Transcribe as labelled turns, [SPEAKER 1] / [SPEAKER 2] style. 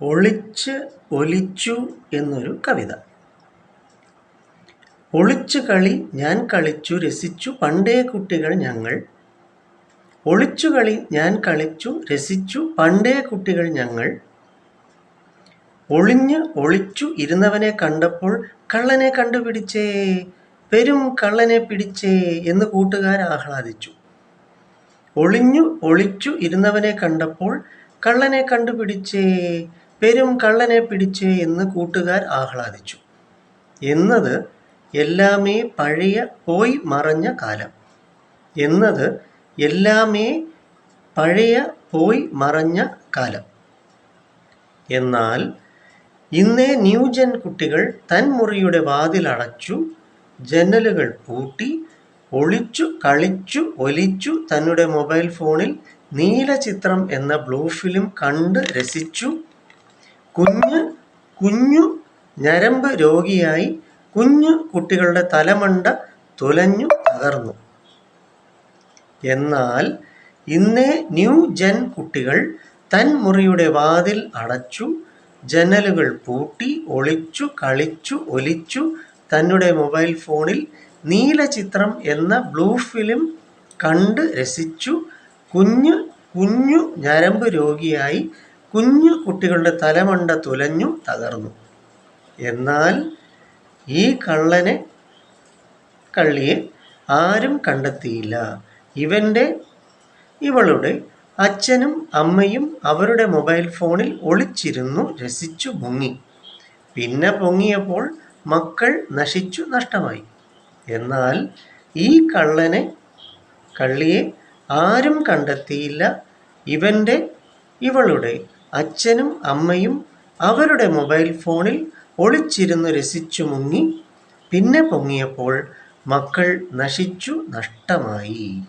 [SPEAKER 1] ഒളിച്ച് ഒലിച്ചു എന്നൊരു കവിത. ഒളിച്ചു കളി ഞാൻ കളിച്ചു രസിച്ചു പണ്ടേ കുട്ടികൾ ഞങ്ങൾ. ഒളിച്ചു കളി ഞാൻ കളിച്ചു രസിച്ചു പണ്ടേ കുട്ടികൾ ഞങ്ങൾ. ഒളിഞ്ഞ് ഒളിച്ചു ഇരുന്നവനെ കണ്ടപ്പോൾ കള്ളനെ കണ്ടുപിടിച്ചേ പെരും കള്ളനെ പിടിച്ചേ എന്ന് കൂട്ടുകാർ ആഹ്ലാദിച്ചു. ഒളിഞ്ഞു ഒളിച്ചു ഇരുന്നവനെ കണ്ടപ്പോൾ കള്ളനെ കണ്ടുപിടിച്ചേ പെരും കള്ളനെ പിടിച്ച് എന്ന് കൂട്ടുകാർ ആഹ്ലാദിച്ചു. എന്നത് എല്ലാമേ പഴയ പോയി മറഞ്ഞ കാലം. എന്നത് എല്ലാമേ പഴയ പോയി മറഞ്ഞ കാലം. എന്നാൽ ഇന്നേ ന്യൂജൻ കുട്ടികൾ തൻ മുറിയുടെ വാതിലടച്ചു ജനലുകൾ പൂട്ടി ഒളിച്ചു കളിച്ചു ഒലിച്ചു തന്നുടെ മൊബൈൽ ഫോണിൽ നീലചിത്രം എന്ന ബ്ലൂ ഫിലിം കണ്ട് രസിച്ചു കുഞ്ഞ് കുഞ്ഞു ഞരമ്പ് രോഗിയായി കുഞ്ഞു കുട്ടികളുടെ തലമണ്ട തുലഞ്ഞു തകർന്നു. എന്നാൽ ഇന്നേ ന്യൂ ജൻ കുട്ടികൾ തൻ മുറിയുടെ വാതിൽ അടച്ചു ജനലുകൾ പൂട്ടി ഒളിച്ചു കളിച്ചു ഒലിച്ചു തന്നുടെ മൊബൈൽ ഫോണിൽ നീല ചിത്രം എന്ന ബ്ലൂ ഫിലിം കണ്ട് രസിച്ചു കുഞ്ഞ് കുഞ്ഞു ഞരമ്പ് രോഗിയായി കുഞ്ഞു കുട്ടികളുടെ തലമണ്ട തുലഞ്ഞു തകർന്നു. എന്നാൽ ഈ കള്ളനെ കള്ളിയെ ആരും കണ്ടെത്തിയില്ല. ഇവന്റെ ഇവളുടെ അച്ഛനും അമ്മയും അവരുടെ മൊബൈൽ ഫോണിൽ ഒളിച്ചിരുന്നു രസിച്ചു പൊങ്ങി പിന്നെ പൊങ്ങിയപ്പോൾ മക്കൾ നശിച്ചു നഷ്ടമായി. എന്നാൽ ഈ കള്ളനെ കള്ളിയെ ആരും കണ്ടെത്തിയില്ല. ഇവന്റെ ഇവളുടെ അച്ഛനും അമ്മയും അവരുടെ മൊബൈൽ ഫോണിൽ ഒളിച്ചിരുന്ന് രസിച്ചു മുങ്ങി. പിന്നെ പൊങ്ങിയപ്പോൾ മക്കൾ നശിച്ചു നഷ്ടമായി.